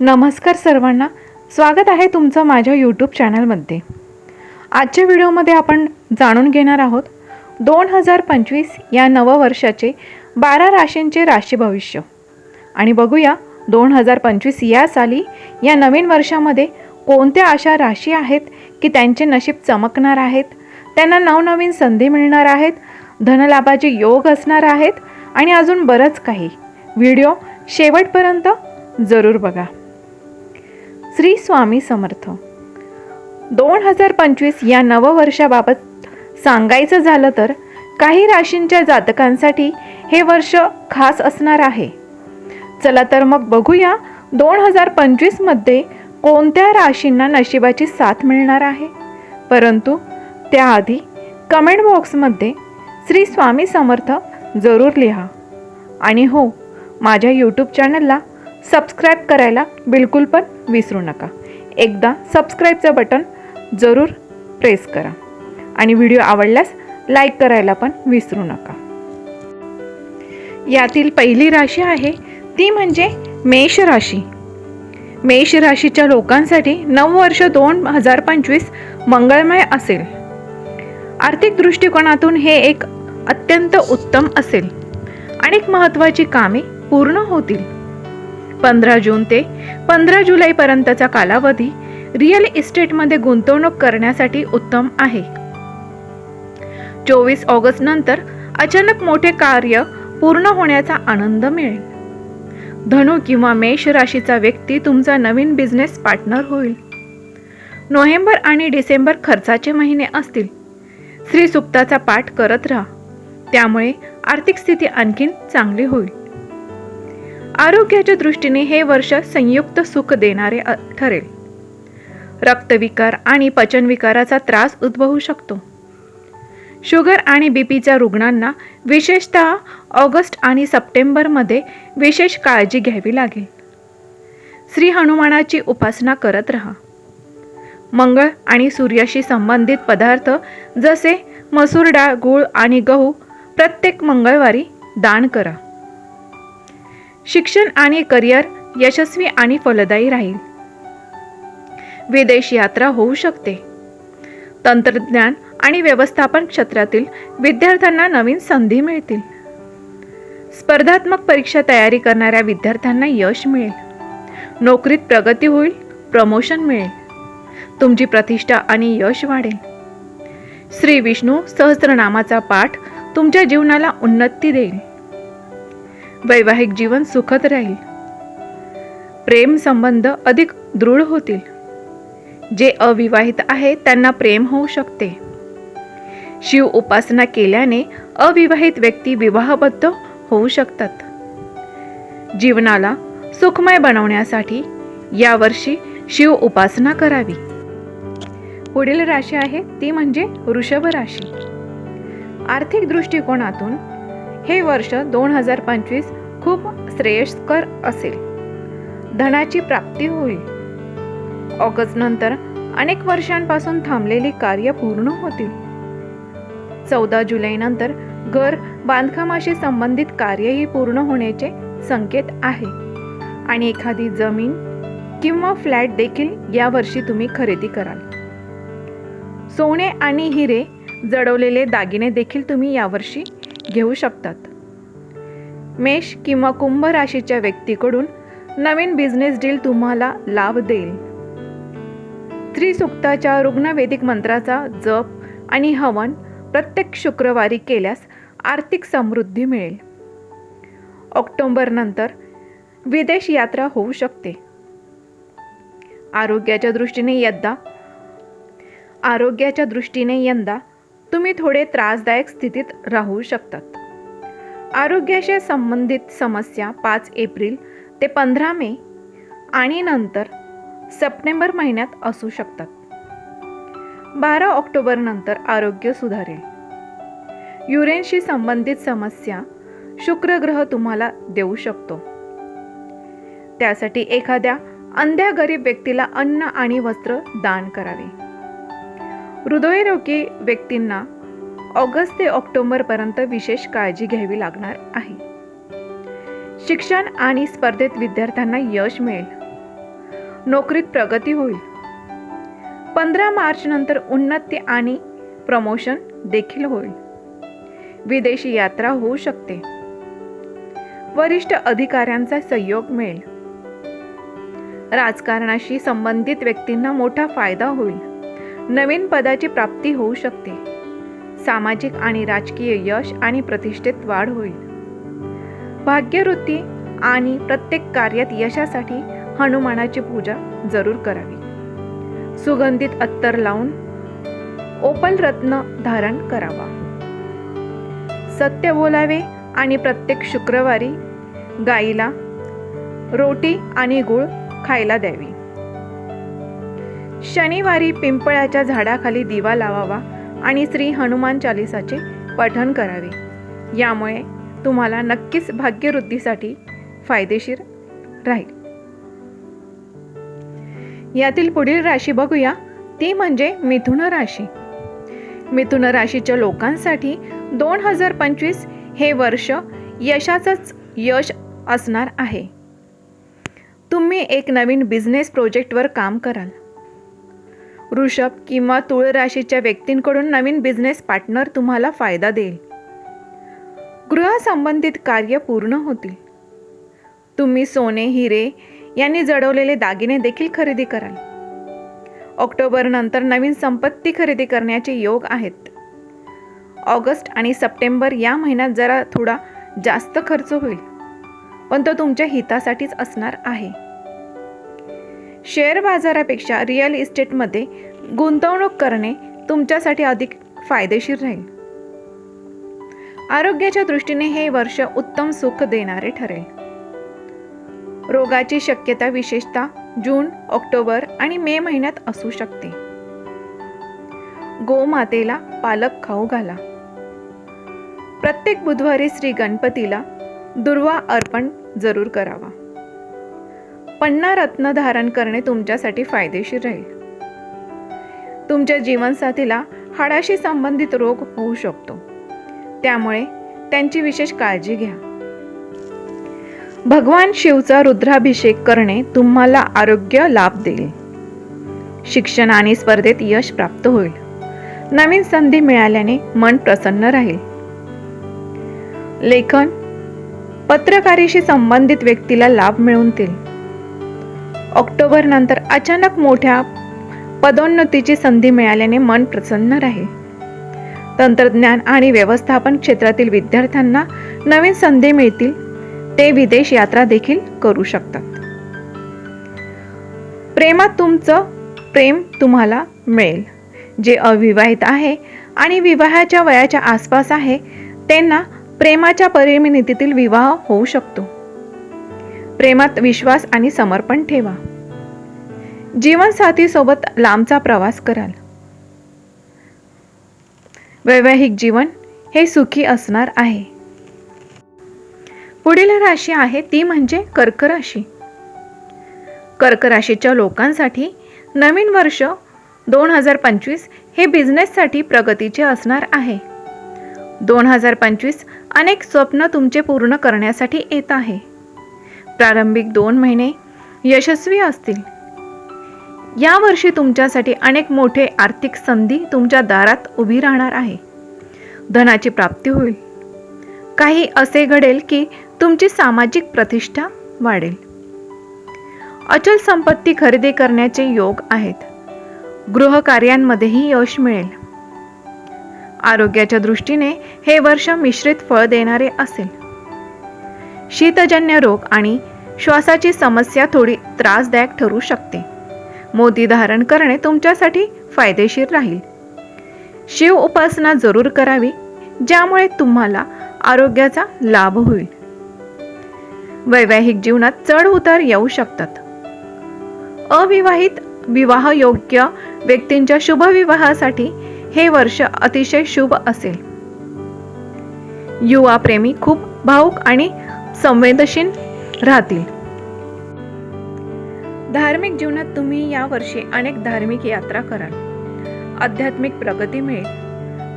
नमस्कार सर्वांना. स्वागत आहे तुमचं माझ्या यूट्यूब चॅनलमध्ये आजच्या व्हिडिओमध्ये आपण जाणून घेणार आहोत दोन हजार पंचवीस या नववर्षाचे बारा राशींचे राशी भविष्य. आणि बघूया दोन हजार पंचवीस या साली या नवीन वर्षामध्ये कोणत्या अशा राशी आहेत की त्यांचे नशीब चमकणार आहेत त्यांना नवनवीन संधी मिळणार आहेत धनलाभाचे योग असणार आहेत आणि अजून बरंच काही. व्हिडिओ शेवटपर्यंत जरूर बघा. श्री स्वामी समर्थ. दोन हजार पंचवीस या नववर्षाबाबत सांगायचं झालं तर काही राशींच्या जातकांसाठी हे वर्ष खास असणार आहे. चला तर मग बघूया दोन हजार पंचवीसमध्ये कोणत्या राशींना नशिबाची साथ मिळणार आहे. परंतु त्याआधी कमेंट बॉक्समध्ये श्री स्वामी समर्थ जरूर लिहा. आणि हो माझ्या यूट्यूब चॅनलला सबस्क्राईब करायला बिलकुल पण विसरू नका. एकदा सबस्क्राईबचं बटन जरूर प्रेस करा. आणि व्हिडिओ आवडल्यास लाईक करायला पण विसरू नका. यातील पहिली राशी आहे ती म्हणजे मेष राशी. मेष राशीच्या लोकांसाठी नऊ वर्ष दोन हजार पंचवीस मंगळमय असेल. आर्थिक दृष्टिकोनातून हे एक अत्यंत उत्तम असेल. अनेक महत्त्वाची कामे पूर्ण होतील. पंधरा जून ते पंधरा जुलैपर्यंतचा कालावधी रिअल इस्टेटमध्ये गुंतवणूक करण्यासाठी उत्तम आहे. चोवीस ऑगस्ट नंतर अचानक मोठे कार्य पूर्ण होण्याचा आनंद मिळेल. धनु किंवा मेष राशीचा व्यक्ती तुमचा नवीन बिझनेस पार्टनर होईल. नोव्हेंबर आणि डिसेंबर खर्चाचे महिने असतील. श्रीसुक्ताचा पाठ करत राहा. त्यामुळे आर्थिक स्थिती आणखीन चांगली होईल. आरोग्याच्या दृष्टीने हे वर्ष संयुक्त सुख देणारे ठरेल. रक्तविकार आणि पचनविकाराचा त्रास उद्भवू शकतो. शुगर आणि बीपीच्या रुग्णांना विशेषतः ऑगस्ट आणि सप्टेंबरमध्ये विशेष काळजी घ्यावी लागेल. श्री हनुमानाची उपासना करत राहा. मंगळ आणि सूर्याशी संबंधित पदार्थ जसे मसूर डाळ गूळ आणि गहू प्रत्येक मंगळवारी दान करा. शिक्षण आणि करिअर यशस्वी आणि फलदायी राहील. विदेश यात्रा होऊ शकते. तंत्रज्ञान आणि व्यवस्थापन क्षेत्रातील विद्यार्थ्यांना नवीन संधी मिळतील. स्पर्धात्मक परीक्षा तयारी करणाऱ्या विद्यार्थ्यांना यश मिळेल. नोकरीत प्रगती होईल प्रमोशन मिळेल. तुमची प्रतिष्ठा आणि यश वाढेल. श्री विष्णू सहस्रनामाचा पाठ तुमच्या जीवनाला उन्नती देईल. वैवाहिक जीवन सुखद राहील. प्रेम संबंध अधिक दृढ होतील. जे अविवाहित आहेत त्यांना प्रेम होऊ शकते. शिव उपासना केल्याने अविवाहित व्यक्ती विवाहबद्ध होऊ शकतात. जीवनाला सुखमय बनवण्यासाठी यावर्षी शिव उपासना करावी. पुढील राशी आहे ती म्हणजे वृषभ राशी. आर्थिक दृष्टिकोनातून हे वर्ष दोन हजार पंचवीस खूप श्रेयस्कर असेल. धनाची प्राप्ती होईल. ऑगस्ट नंतर अनेक वर्षांपासून थांबलेली कार्य पूर्ण होतील. चौदा जुलैनंतर घर बांधकामाशी संबंधित कार्यही पूर्ण होण्याचे संकेत आहे. आणि एखादी जमीन किंवा फ्लॅट देखील यावर्षी तुम्ही खरेदी कराल. सोने आणि हिरे जडवलेले दागिने देखील तुम्ही यावर्षी घेऊ शकतात. मेष किंवा कुंभ राशीच्या व्यक्तीकडून नवीन बिझनेस डील तुम्हाला लाभ देईल. त्रिसुक्ताच्या रुग्णवेदिक मंत्राचा जप आणि हवन प्रत्येक शुक्रवारी केल्यास आर्थिक समृद्धी मिळेल. ऑक्टोबर नंतर विदेश यात्रा होऊ शकते. आरोग्याच्या दृष्टीने यंदा आरोग्याच्या दृष्टीने यंदा तुम्ही थोडे त्रासदायक स्थितीत राहू शकतात. आरोग्याशी संबंधित समस्या पाच एप्रिल ते पंधरा मे आणि नंतर सप्टेंबर महिन्यात असू शकतात. बारा ऑक्टोबर नंतर आरोग्य सुधारेल. युरेनशी संबंधित समस्या शुक्र ग्रह तुम्हाला देऊ शकतो. त्यासाठी एखाद्या अंध्या गरीब व्यक्तीला अन्न आणि वस्त्र दान करावे. हृदयरोगी व्यक्तींना ऑगस्ट ते ऑक्टोबरपर्यंत विशेष काळजी घ्यावी लागणार आहे. शिक्षण आणि स्पर्धेत विद्यार्थ्यांना यश मिळेल. नोकरीत प्रगती होईल. पंधरा मार्च नंतर उन्नती आणि प्रमोशन देखील होईल. विदेशी यात्रा होऊ शकते. वरिष्ठ अधिकाऱ्यांचा सहयोग मिळेल. राजकारणाशी संबंधित व्यक्तींना मोठा फायदा होईल. नवीन पदाची प्राप्ती होऊ शकते. सामाजिक आणि राजकीय यश आणि प्रतिष्ठेत वाढ होईल. भाग्यवृत्ती आणि प्रत्येक कार्यात यशासाठी हनुमानाची पूजा जरूर करावी. सुगंधित अत्तर लावून ओपल रत्न धारण करावा. सत्य बोलावे आणि प्रत्येक शुक्रवारी गाईला रोटी आणि गुळ खायला द्यावी. शनिवारी पिंपळाच्या झाडाखाली दिवा लावावा आणि श्री हनुमान चालिसाचे पठण करावे. यामुळे तुम्हाला नक्कीच भाग्यवृद्धीसाठी फायदेशीर राहील. यातील पुढील राशी बघूया. ती म्हणजे मिथुन राशी. मिथुन राशीच्या लोकांसाठी दोन हजार पंचवीस हे वर्ष यशाचंच यश असणार आहे. तुम्ही एक नवीन बिझनेस प्रोजेक्टवर काम कराल. वृषभ किंवा तुळ राशीच्या व्यक्तींकडून नवीन बिझनेस पार्टनर तुम्हाला फायदा देईल. गृहसंबंधित कार्य पूर्ण होतील. तुम्ही सोने हिरे यांनी जडवलेले दागिने देखील खरेदी कराल. ऑक्टोबर नंतर नवीन संपत्ती खरेदी करण्याचे योग आहेत. ऑगस्ट आणि सप्टेंबर या महिन्यात जरा थोडा जास्त खर्च होईल. पण तो तुमच्या हितासाठीच असणार आहे. शेअर बाजारापेक्षा रिअल इस्टेटमध्ये गुंतवणूक करणे तुमच्यासाठी अधिक फायदेशीर राहील. आरोग्याच्या दृष्टीने हे वर्ष उत्तम सुख देणारे ठरेल. रोगाची शक्यता विशेषतः जून ऑक्टोबर आणि मे महिन्यात असू शकते. गोमातेला पालक खाऊ घाला. प्रत्येक बुधवारी श्री गणपतीला दुर्वा अर्पण जरूर करावा. पन्ना रत्न धारण करणे तुमच्यासाठी फायदेशीर राहील. तुमच्या जीवनसाथीला हाडाशी संबंधित रोग होऊ शकतो. त्यामुळे त्यांची विशेष काळजी घ्या. भगवान शिवचा रुद्राभिषेक करणे तुम्हाला आरोग्य लाभ देईल. शिक्षण आणि स्पर्धेत यश प्राप्त होईल. नवीन संधी मिळाल्याने मन प्रसन्न राहील. लेखन पत्रकारीशी संबंधित व्यक्तीला लाभ मिळवून देईल. ऑक्टोबर नंतर अचानक मोठ्या पदोन्नतीची संधी मिळाल्याने मन प्रसन्न राहील. तंत्रज्ञान आणि व्यवस्थापन क्षेत्रातील विद्यार्थ्यांना नवीन संधी मिळतील ते विदेश यात्रा देखील करू शकतात. प्रेमात तुमचं प्रेम तुम्हाला मिळेल. जे अविवाहित आहे आणि विवाहाच्या वयाच्या आसपास आहे त्यांना प्रेमाच्या परिमितीतील विवाह होऊ शकतो. प्रेमात विश्वास आणि समर्पण ठेवा. जीवनसाथीसोबत लांबचा प्रवास कराल. वैवाहिक जीवन हे सुखी असणार आहे. पुढील राशी आहे ती म्हणजे कर्क राशी. कर्क राशीच्या लोकांसाठी नवीन वर्ष दोन हजार पंचवीस हे बिझनेससाठी प्रगतीचे असणार आहे. दोन हजार पंचवीस अनेक स्वप्न तुमचे पूर्ण करण्यासाठी येत आहे. प्रारंभिक दोन महिने यशस्वी असतील. या वर्षी तुमच्यासाठी अनेक मोठे आर्थिक संधी तुमच्या दारात उभी राहणार आहे. धनाची प्राप्ती होईल. काही असे घडेल की तुमची सामाजिक प्रतिष्ठा वाढेल. अचल संपत्ती खरेदी करण्याचे योग आहेत. गृहकार्यांमध्येही यश मिळेल. आरोग्याच्या दृष्टीने हे वर्ष मिश्रित फळ देणारे असेल. शीतजन्य रोग आणि श्वासाची समस्या थोडी त्रासदायक ठरू शकते. मोती धारण करणे तुमच्यासाठी फायदेशीर राहील. शिव उपासना जरूर करावी ज्यामुळे तुम्हाला आरोग्याचा लाभ होईल. वैवाहिक जीवनात चढ उतार येऊ शकतात. अविवाहित विवाह योग्य व्यक्तींच्या शुभ विवाहासाठी हे वर्ष अतिशय शुभ असेल. युवा प्रेमी खूप भावुक आणि संवेदनशील राहतील. धार्मिक जीवनात तुम्ही यावर्षी अनेक धार्मिक यात्रा कराल. आध्यात्मिक प्रगती मिळेल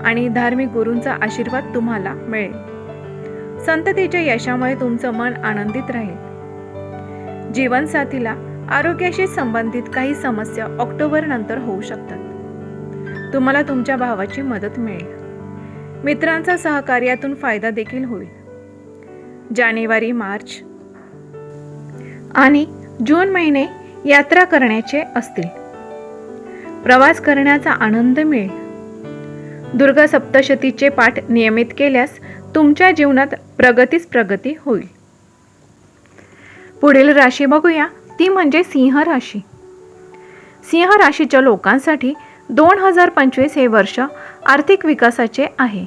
आणि धार्मिक गुरूंचा आशीर्वाद तुम्हाला मिळेल. संततीच्या यशामुळे तुमचं मन आनंदित राहील. जीवनसाथीला आरोग्याशी संबंधित काही समस्या ऑक्टोबर नंतर होऊ शकतात. तुम्हाला तुमच्या भावाची मदत मिळेल. मित्रांचा सहकार्यातून फायदा देखील होईल. जानेवारी मार्च आणि जून महिने यात्रा करण्याचे असतील. प्रवास करण्याचा आनंद मिळेल. दुर्गा सप्तशतीचे पाठ नियमित केल्यास तुमच्या जीवनात प्रगतीच प्रगती होईल. पुढील राशी बघूया. ती म्हणजे सिंह राशी. सिंह राशीच्या लोकांसाठी दोन हजार पंचवीस हे वर्ष आर्थिक विकासाचे आहे.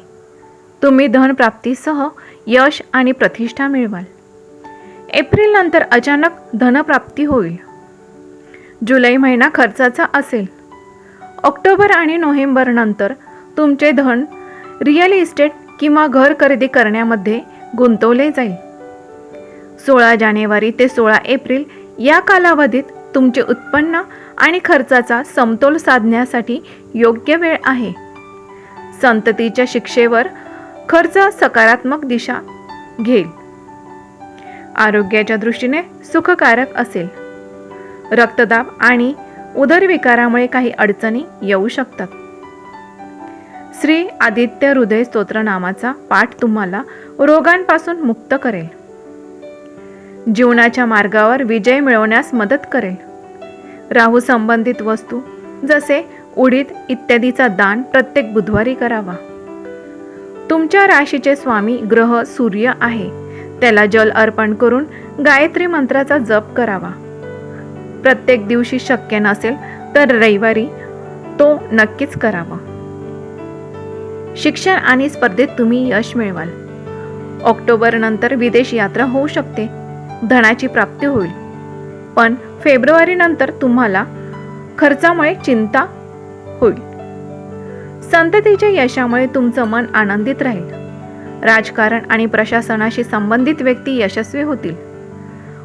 तुम्ही धनप्राप्तीसह यश आणि प्रतिष्ठा मिळवाल. एप्रिल नंतर अचानक धनप्राप्ती होईल. जुलै महिना खर्चाचा असेल. ऑक्टोबर आणि नोव्हेंबर नंतर तुमचे धन रिअल इस्टेट किंवा घर खरेदी करण्यामध्ये गुंतवले जाईल. सोळा जानेवारी ते सोळा एप्रिल या कालावधीत तुमचे उत्पन्न आणि खर्चाचा समतोल साधण्यासाठी योग्य वेळ आहे. संततीच्या शिक्षेवर खर्च सकारात्मक दिशा घेईल. आरोग्याच्या दृष्टीने सुखकारक असेल. रक्तदाब आणि उदरविकारामुळे काही अडचणी येऊ शकतात. श्री आदित्य हृदय स्तोत्र नामाचा पाठ तुम्हाला रोगांपासून मुक्त करेल. जीवनाच्या मार्गावर विजय मिळवण्यास मदत करेल. राहू संबंधित वस्तू जसे उडीद इत्यादीचा दान प्रत्येक बुधवारी करावा. तुमच्या राशीचे स्वामी ग्रह सूर्य आहे. त्याला जल अर्पण करून गायत्री मंत्राचा जप करावा. प्रत्येक दिवशी शक्य नसेल तर रविवारी तो नक्कीच करावा. शिक्षण आणि स्पर्धेत तुम्ही यश मिळवाल. ऑक्टोबर नंतर विदेश यात्रा होऊ शकते. धनाची प्राप्ती होईल. पण फेब्रुवारी नंतर तुम्हाला खर्चामुळे चिंता होईल. संततीच्या यशामुळे तुमचं मन आनंदित राहील. राजकारण आणि प्रशासनाशी संबंधित व्यक्ती यशस्वी होतील.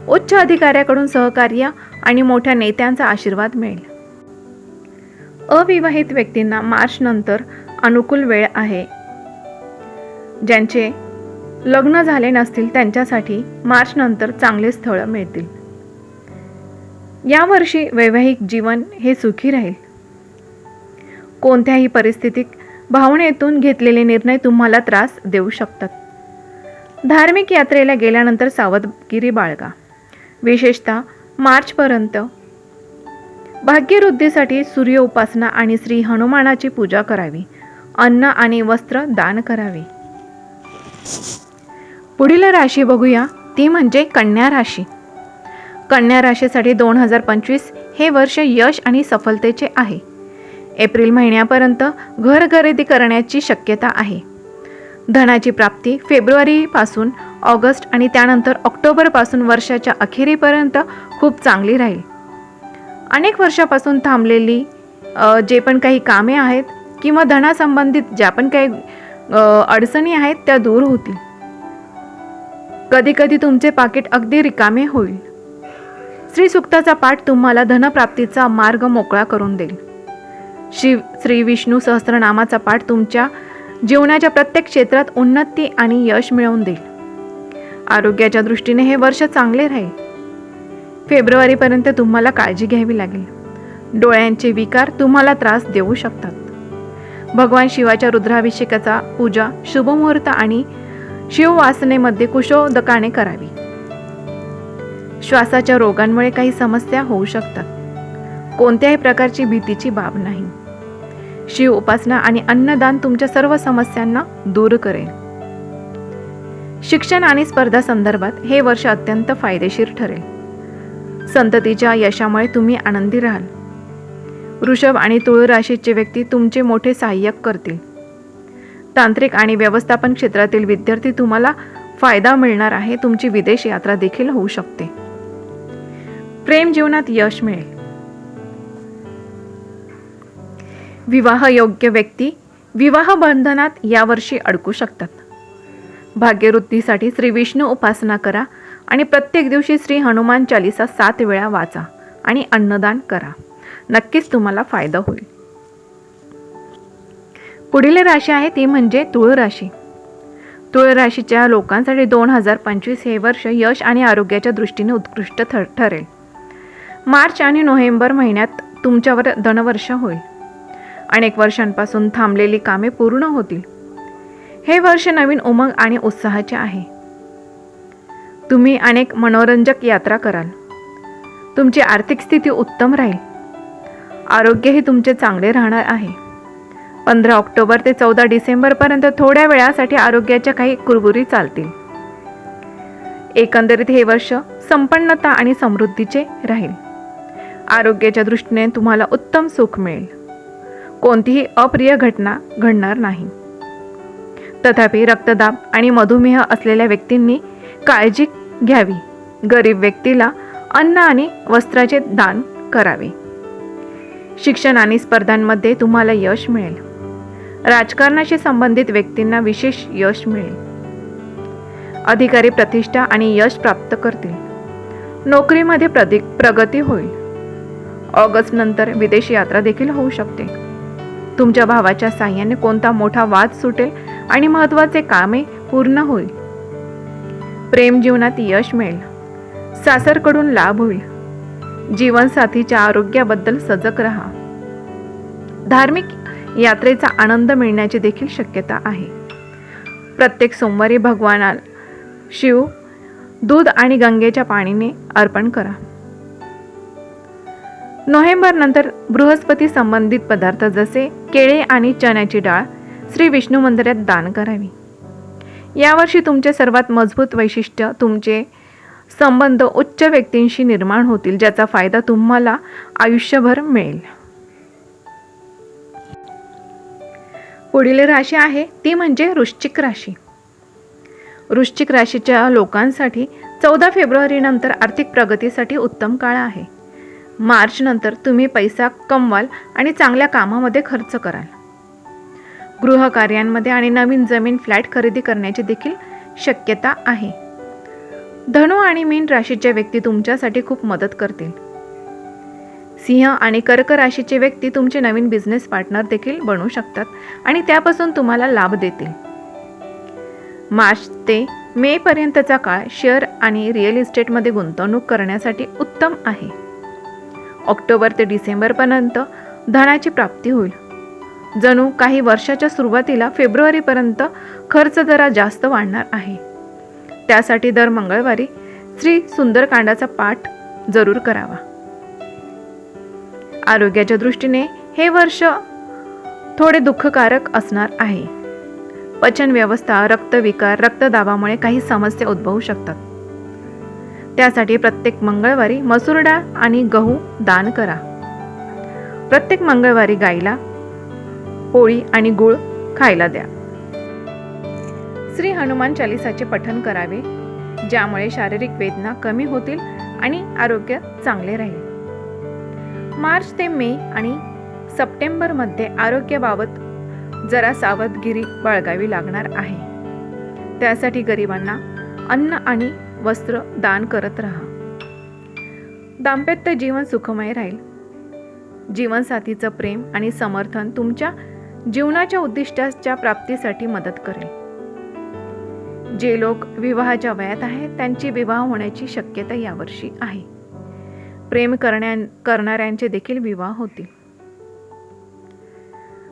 उच्च अधिकाऱ्याकडून सहकार्य आणि मोठ्या नेत्यांचा आशीर्वाद मिळेल. अविवाहित व्यक्तींना मार्च नंतर अनुकूल वेळ आहे. ज्यांचे लग्न झाले नसतील त्यांच्यासाठी मार्च नंतर चांगले स्थळ मिळतील. यावर्षी वैवाहिक जीवन हे सुखी राहील. कोणत्याही परिस्थितीत भावनेतून घेतलेले निर्णय तुम्हाला त्रास देऊ शकतात. धार्मिक यात्रेला गेल्यानंतर सावधगिरी बाळगा. विशेषतः मार्चपर्यंत. भाग्यवृद्धीसाठी सूर्य उपासना आणि श्री हनुमानाची पूजा करावी. अन्न आणि वस्त्र दान करावे. पुढील राशी बघूया. ती म्हणजे कन्या राशी. कन्या राशीसाठी दोन हजार पंचवीस हे वर्ष यश आणि सफलतेचे आहे. एप्रिल महिन्यापर्यंत घर खरेदी करण्याची शक्यता आहे. धनाची प्राप्ती फेब्रुवारीपासून ऑगस्ट आणि त्यानंतर ऑक्टोबरपासून वर्षाच्या अखेरीपर्यंत खूप चांगली राहील. अनेक वर्षापासून थांबलेली जे पण काही कामे आहेत किंवा धनासंबंधित ज्या पण काही अडचणी आहेत त्या दूर होतील. कधीकधी तुमचे पाकिट अगदी रिकामे होईल. श्री सुक्ताचा पाठ तुम्हाला धनप्राप्तीचा मार्ग मोकळा करून देईल. शिव श्री विष्णू सहस्रनामाचा पाठ तुमच्या जीवनाच्या प्रत्येक क्षेत्रात उन्नती आणि यश मिळवून देईल. आरोग्याच्या दृष्टीने हे वर्ष चांगले राहील. फेब्रुवारीपर्यंत तुम्हाला काळजी घ्यावी लागेल. डोळ्यांचे विकार तुम्हाला त्रास देऊ शकतात. भगवान शिवाच्या रुद्राभिषेकाचा पूजा शुभमुहूर्त आणि शिववासनेमध्ये कुशोदकाने करावी. श्वासाच्या रोगांमुळे काही समस्या होऊ शकतात. कोणत्याही प्रकारची भीतीची बाब नाही. शिव उपासना आणि अन्नदान तुमच्या सर्व समस्यांना दूर करेल. शिक्षण आणि स्पर्धा संदर्भात हे वर्ष अत्यंत फायदेशीर ठरेल. संततीच्या यशामुळे तुम्ही आनंदी राहाल. वृषभ आणि तुळ राशीचे व्यक्ती तुमचे मोठे सहाय्यक करतील. तांत्रिक आणि व्यवस्थापन क्षेत्रातील विद्यार्थी तुम्हाला फायदा मिळणार आहे तुमची विदेश यात्रा देखील होऊ शकते. प्रेम जीवनात यश मिळेल. विवाहयोग्य व्यक्ती विवाह बंधनात यावर्षी अडकू शकतात. भाग्यवृद्धीसाठी श्री विष्णू उपासना करा आणि प्रत्येक दिवशी श्री हनुमान चालिसा सात वेळा वाचा आणि अन्नदान करा. नक्कीच तुम्हाला फायदा होईल. पुढील राशी आहे ती म्हणजे तुळ राशी. तुळ राशीच्या लोकांसाठी दोन हजार पंचवीस हे वर्ष यश आणि आरोग्याच्या दृष्टीने उत्कृष्ट ठर ठरेल. मार्च आणि नोव्हेंबर महिन्यात तुमच्यावर धनवर्ष होईल. अनेक वर्षांपासून थांबलेली कामे पूर्ण होतील. हे वर्ष नवीन उमंग आणि उत्साहाचे आहे. तुम्ही अनेक मनोरंजक यात्रा कराल. तुमची आर्थिक स्थिती उत्तम राहील. आरोग्यही तुमचे चांगले राहणार आहे. पंधरा ऑक्टोबर ते चौदा डिसेंबरपर्यंत थोड्या वेळासाठी आरोग्याच्या काही कुरबुरी चालतील. एकंदरीत हे वर्ष संपन्नता आणि समृद्धीचे राहील. आरोग्याच्या दृष्टीने तुम्हाला उत्तम सुख मिळेल. कोणतीही अप्रिय घटना घडणार नाही. तथापि रक्तदाब आणि मधुमेह असलेल्या व्यक्तींनी काळजी घ्यावी. गरीब व्यक्तीला अन्न आणि वस्त्राचे दान करावे. शिक्षण आणि स्पर्धांमध्ये तुम्हाला यश मिळेल. राजकारणाशी संबंधित व्यक्तींना विशेष यश मिळेल. अधिकारी प्रतिष्ठा आणि यश प्राप्त करतील. नोकरीमध्ये प्रदि प्रगती होईल. ऑगस्ट नंतर विदेशी यात्रा देखील होऊ शकते. तुमच्या भावाच्या साह्याने कोणता मोठा वाद सुटेल आणि महत्त्वाचे कामे पूर्ण होईल. प्रेम जीवनात यश मिळेल. सासरकडून लाभ होईल. जीवनसाथीच्या आरोग्याबद्दल सजग राहा. धार्मिक यात्रेचा आनंद मिळण्याची देखील शक्यता आहे. प्रत्येक सोमवारी भगवानाला शिव दूध आणि गंगेच्या पाणीने अर्पण करा. नोव्हेंबर नंतर बृहस्पती संबंधित पदार्थ जसे केळे आणि चण्याची डाळ श्री विष्णू मंदिरात दान करावी. यावर्षी तुमचे सर्वात मजबूत वैशिष्ट्य तुमचे संबंध उच्च व्यक्तींशी निर्माण होतील ज्याचा फायदा तुम्हाला आयुष्यभर मिळेल. पुढील राशी आहे ती म्हणजे वृश्चिक राशी. वृश्चिक राशीच्या लोकांसाठी चौदा फेब्रुवारी नंतर आर्थिक प्रगतीसाठी उत्तम काळ आहे. मार्चनंतर तुम्ही पैसा कमवाल आणि चांगल्या कामामध्ये खर्च कराल. गृहकार्यांमध्ये आणि नवीन जमीन फ्लॅट खरेदी करण्याची देखील शक्यता आहे. धनु आणि मीन राशीच्या व्यक्ती तुमच्यासाठी खूप मदत करतील. सिंह आणि कर्क राशीचे व्यक्ती तुमचे नवीन बिझनेस पार्टनर देखील बनू शकतात आणि त्यापासून तुम्हाला लाभ देतील. मार्च ते मे पर्यंतचा काळ शेअर आणि रिअल इस्टेटमध्ये गुंतवणूक करण्यासाठी उत्तम आहे. ऑक्टोबर ते डिसेंबरपर्यंत धनाची प्राप्ती होईल. जणू काही वर्षाच्या सुरुवातीला फेब्रुवारीपर्यंत खर्च जरा जास्त वाढणार आहे. त्यासाठी दर मंगळवारी श्री सुंदरकांडाचा पाठ जरूर करावा. आरोग्याच्या दृष्टीने हे वर्ष थोडे दुःखकारक असणार आहे. पचन व्यवस्था रक्तविकार रक्तदाबामुळे काही समस्या उद्भवू शकतात. त्यासाठी प्रत्येक मंगळवारी मसूर डाळ आणि गहू दान करा. प्रत्येक मंगळवारी गाईला पोळी आणि गुळ खायला द्या. श्री हनुमान चालिसाचे पठण करावे ज्यामुळे शारीरिक वेदना कमी होतील आणि आरोग्य चांगले राहील. मार्च ते मे आणि सप्टेंबरमध्ये आरोग्याबाबत जरा सावधगिरी बाळगावी लागणार आहे. त्यासाठी गरिबांना अन्न आणि वस्त्र दान करत राहा. दाम्पत्य जीवन सुखमय राहील. जीवनसाथीचं प्रेम आणि समर्थन तुमच्या जीवनाच्या उद्दिष्टाच्या प्राप्तीसाठी मदत करेल. जे लोक विवाहाच्या वयात आहेत त्यांची विवाह होण्याची शक्यता यावर्षी आहे. प्रेम करण्या करणाऱ्यांचे देखील विवाह होतील.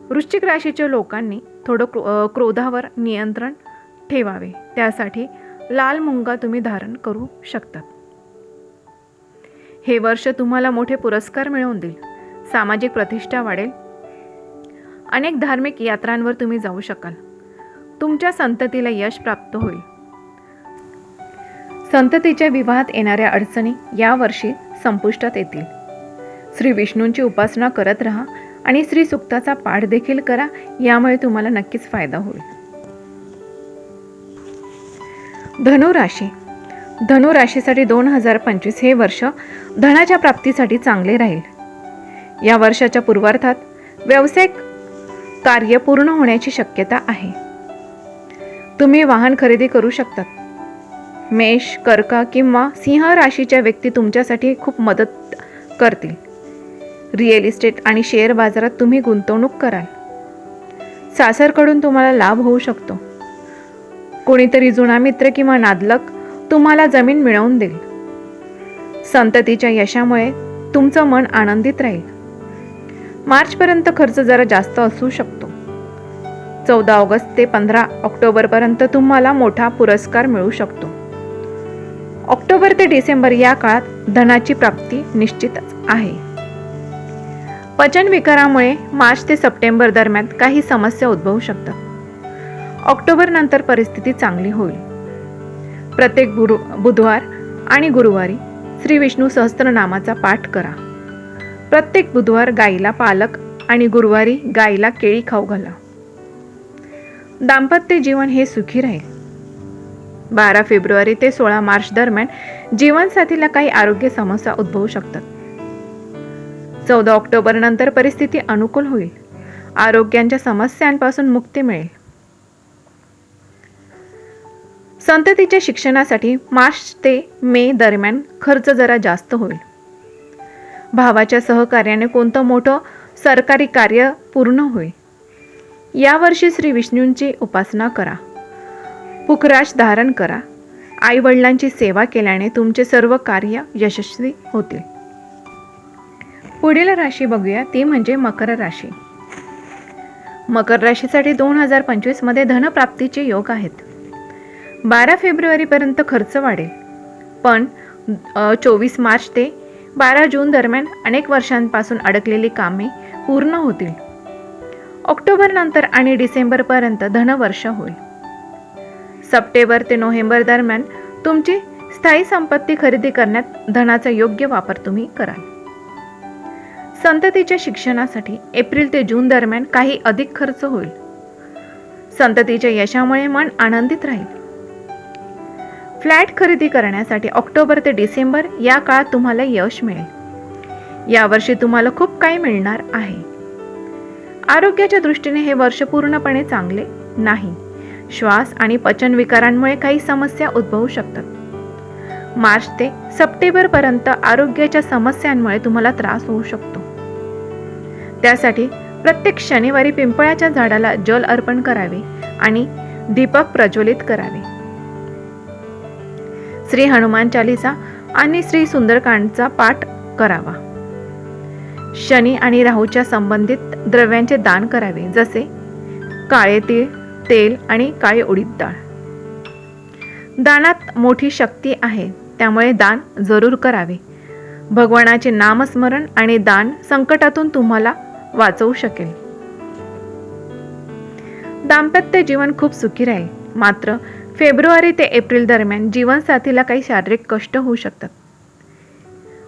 वृश्चिक राशीच्या लोकांनी थोडं क्रो क्रोधावर नियंत्रण ठेवावे. त्यासाठी लाल मुंगा तुम्ही धारण करू शकतात हे वर्ष तुम्हाला मोठे पुरस्कार मिळवून देईल. सामाजिक प्रतिष्ठा वाढेल. अनेक धार्मिक यात्रांवर तुम्ही जाऊ शकाल. तुमच्या संततीला यश प्राप्त होईल. संततीच्या विवाहात येणाऱ्या अडचणी यावर्षी संपुष्टात येतील. श्री विष्णूंची उपासना करत राहा आणि श्री सुक्ताचा पाठ देखील करा यामुळे तुम्हाला नक्कीच फायदा होईल. धनुराशी. धनुराशीसाठी धनु राशीसाठी दोन हजार पंचवीस हे वर्ष धनाच्या प्राप्तीसाठी चांगले राहील. या वर्षाच्या पूर्वार्थात व्यावसायिक कार्य पूर्ण होण्याची शक्यता आहे. तुम्ही वाहन खरेदी करू शकतात. मेष कर्का किंवा सिंह राशीच्या व्यक्ती तुमच्यासाठी खूप मदत करतील. रिअल इस्टेट आणि शेअर बाजारात तुम्ही गुंतवणूक कराल. सासरकडून तुम्हाला लाभ होऊ शकतो. कोणीतरी जुना मित्र किंवा नादलक तुम्हाला जमीन मिळवून देईल. संततीच्या यशामुळे तुमचं मन आनंदित राहील. मार्चपर्यंत खर्च जरा जास्त असू शकतो. चौदा ऑगस्ट ते पंधरा ऑक्टोबरपर्यंत तुम्हाला मोठा पुरस्कार मिळू शकतो. ऑक्टोबर ते डिसेंबर या काळात धनाची प्राप्ती निश्चितच आहे. पचन विकारामुळे मार्च ते सप्टेंबर दरम्यान काही समस्या उद्भवू शकतात. ऑक्टोबरनंतर परिस्थिती चांगली होईल. प्रत्येक गुरु बुधवार आणि गुरुवारी श्री विष्णू सहस्त्रनामाचा पाठ करा. प्रत्येक बुधवार गाईला पालक आणि गुरुवारी गाईला केळी खाऊ घाला. दाम्पत्य जीवन हे सुखी राहील. बारा फेब्रुवारी ते सोळा मार्च दरम्यान जीवनसाथीला काही आरोग्य समस्या उद्भवू शकतात. चौदा ऑक्टोबर नंतर परिस्थिती अनुकूल होईल. आरोग्यांच्या समस्यांपासून मुक्ती मिळेल. संततीच्या शिक्षणासाठी मार्च ते मे दरम्यान खर्च जरा जास्त होईल. भावाच्या सहकार्याने कोणतं मोठं सरकारी कार्य पूर्ण होईल. यावर्षी श्री विष्णूंची उपासना करा. पुखराश धारण करा. आईवडिलांची सेवा केल्याने तुमचे सर्व कार्य यशस्वी होतील. पुढील राशी बघूया. ती म्हणजे मकर राशी. मकर राशीसाठी दोन हजार पंचवीसमध्ये धनप्राप्तीचे योग आहेत. बारा फेब्रुवारीपर्यंत खर्च वाढेल. पण चोवीस मार्च ते बारा जून दरम्यान अनेक वर्षांपासून अडकलेली कामे पूर्ण होतील. ऑक्टोबर नंतर आणि डिसेंबरपर्यंत धनवर्ष होईल. सप्टेंबर ते नोव्हेंबर दरम्यान तुमची स्थायी संपत्ती खरेदी करण्यात धनाचा योग्य वापर तुम्ही कराल. संततीच्या शिक्षणासाठी एप्रिल ते जून दरम्यान काही अधिक खर्च होईल. संततीच्या यशामुळे मन आनंदित राहील. फ्लॅट खरेदी करण्यासाठी ऑक्टोबर ते डिसेंबर या काळात तुम्हाला यश मिळेल. यावर्षी तुम्हाला खूप काही मिळणार आहे. आरोग्याच्या दृष्टीने हे वर्ष पूर्णपणे चांगले नाही. श्वास आणि पचन विकारांमुळे काही समस्या उद्भवू शकतात. मार्च ते सप्टेंबरपर्यंत आरोग्याच्या समस्यांमुळे तुम्हाला त्रास होऊ शकतो. त्यासाठी प्रत्येक शनिवारी पिंपळाच्या झाडाला जल अर्पण करावे आणि दीपक प्रज्वलित करावे. श्री हनुमान चालिसा आणि श्री सुंदरकांडचा पाठ करावा. शनी आणि राहूच्या संबंधित द्रव्यांचे दान करावे जसे काळे तीळ तेल आणि काळे उडीद डाळ. दानात मोठी शक्ती आहे त्यामुळे दान जरूर करावे. भगवानाचे नामस्मरण आणि दान संकटातून तुम्हाला वाचवू शकेल. दाम्पत्य जीवन खूप सुखी राहील मात्र फेब्रुवारी ते एप्रिल दरम्यान जीवनसाथीला काही शारीरिक कष्ट होऊ शकतात.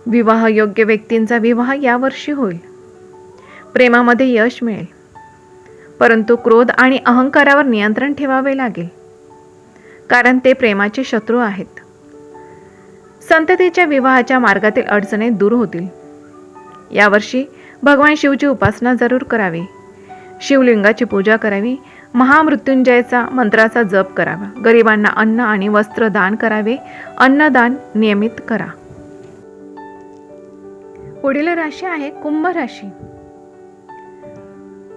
विवाह योग्य व्यक्तींचा विवाह यावर्षी होईल. प्रेमामध्ये यश मिळेल. परंतु क्रोध आणि अहंकारावर नियंत्रण ठेवावे लागेल. कारण ते प्रेमाचे शत्रू आहेत. संततीच्या विवाहाच्या मार्गातील अडचणी दूर होतील. यावर्षी भगवान शिवची उपासना जरूर करावी. शिवलिंगाची पूजा करावी महामृत्युंजयचा मंत्राचा जप करावा. गरिबांना अन्न आणि वस्त्र दान करावे. अन्नदान नियमित करा. पुढील राशी आहे कुंभ राशी.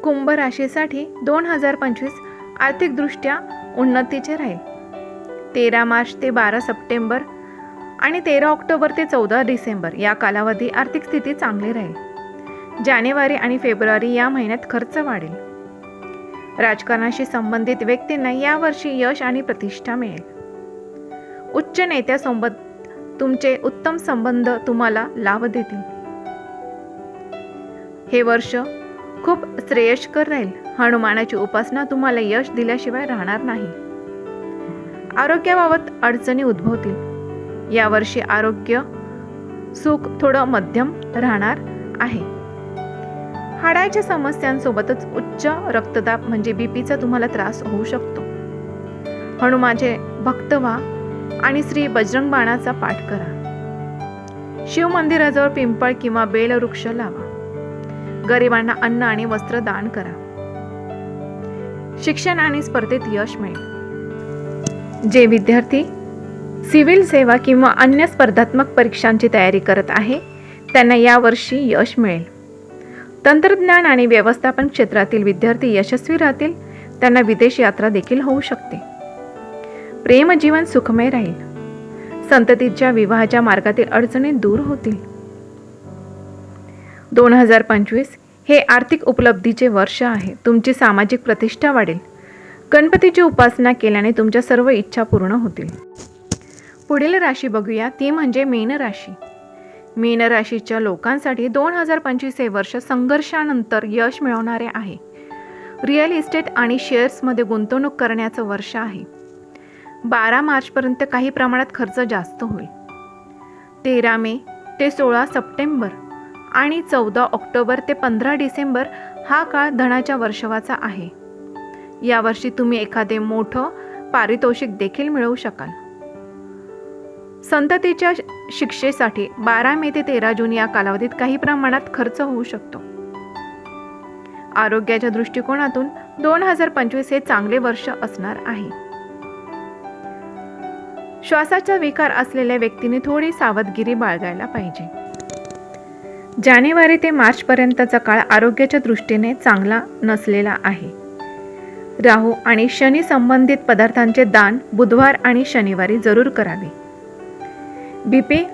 कुंभ राशीसाठी दोन हजार पंचवीस आर्थिकदृष्ट्या उन्नतीचे राहील. तेरा मार्च ते बारा सप्टेंबर आणि तेरा ऑक्टोबर ते चौदा डिसेंबर या कालावधी आर्थिक स्थिती चांगली राहील. जानेवारी आणि फेब्रुवारी या महिन्यात खर्च वाढेल. राजकारणाशी संबंधित व्यक्तींना यावर्षी यश आणि प्रतिष्ठा मिळेल. उच्च नेत्यासोबत तुमचे उत्तम संबंध तुम्हाला लाभ देतील. हे वर्ष खूप श्रेयस्कर राहील. हनुमानाची उपासना तुम्हाला यश दिल्याशिवाय राहणार नाही. आरोग्याबाबत अडचणी उद्भवतील. यावर्षी आरोग्य सुख थोडं मध्यम राहणार आहे. हाडाच्या समस्यांसोबतच उच्च रक्तदाब म्हणजे बीपीचा तुम्हाला त्रास होऊ शकतो. हनुमाचे भक्त व्हा आणि श्री बजरंग बाणाचा पाठ करा. शिव मंदिराजवळ पिंपळ किंवा बेल वृक्ष लावा. गरिबांना अन्न आणि वस्त्र दान करा. शिक्षण आणि स्पर्धेत यश मिळेल. जे विद्यार्थी सिव्हिल सेवा किंवा अन्य स्पर्धात्मक परीक्षांची तयारी करत आहे त्यांना यावर्षी यश मिळेल. तंत्रज्ञान आणि व्यवस्थापन क्षेत्रातील विद्यार्थी यशस्वी राहतील त्यांना विदेश यात्रा देखील होऊ शकते. प्रेमजीवन सुखमय राहील. संततीच्या विवाहाच्या मार्गातील अडचणी दूर होतील. दोन हजार पंचवीस हे आर्थिक उपलब्धीचे वर्ष आहे. तुमची सामाजिक प्रतिष्ठा वाढेल. गणपतीची उपासना केल्याने तुमच्या सर्व इच्छा पूर्ण होतील. पुढील राशी बघूया. ती म्हणजे मीन राशी. मीन राशीच्या लोकांसाठी दोन हजार पंचवीस हे वर्ष संघर्षानंतर यश मिळवणारे आहे. रिअल इस्टेट आणि शेअर्समध्ये गुंतवणूक करण्याचं वर्ष आहे. बारा मार्चपर्यंत काही प्रमाणात खर्च जास्त होईल. तेरा मे ते सोळा सप्टेंबर आणि चौदा ऑक्टोबर ते पंधरा डिसेंबर हा काळ धनाच्या वर्षवाचा आहे. यावर्षी तुम्ही एखादे मोठं पारितोषिक देखील मिळवू शकाल. संततीच्या शिक्षेसाठी बारा मे ते तेरा जून या कालावधीत काही प्रमाणात खर्च होऊ शकतो. आरोग्याच्या दृष्टिकोनातून दोन हजार पंचवीस हे चांगले वर्ष असणार आहे. श्वासाचा विकार असलेल्या व्यक्तीने थोडी सावधगिरी बाळगायला पाहिजे. जानेवारी ते मार्चपर्यंतचा काळ आरोग्याच्या दृष्टीने चांगला नसलेला आहे. राहू आणि शनी संबंधित पदार्थांचे दान बुधवार आणि शनिवारी जरूर करावे. बीपी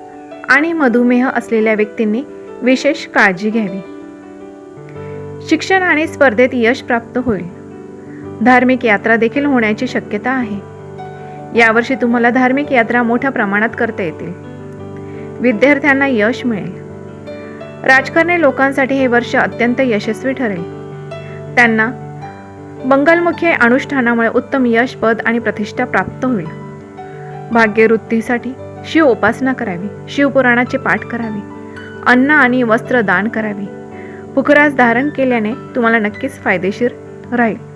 आणि मधुमेह असलेल्या व्यक्तींनी विशेष काळजी घ्यावी. शिक्षण आणि स्पर्धेत यश प्राप्त होईल. धार्मिक यात्रा देखील होण्याची शक्यता आहे. यावर्षी तुम्हाला धार्मिक यात्रा मोठ्या प्रमाणात करता येतील. विद्यार्थ्यांना यश मिळेल. राजकारणी लोकांसाठी हे वर्ष अत्यंत यशस्वी ठरेल. त्यांना बंगालमुखी अनुष्ठानामुळे उत्तम यश पद आणि प्रतिष्ठा प्राप्त होईल. भाग्यवृत्तीसाठी शिव उपासना करावी शिवपुराणाचे पाठ करावे अन्न आणि वस्त्र दान करावे. पुखरास धारण केल्याने तुम्हाला नक्कीच फायदेशीर राहील.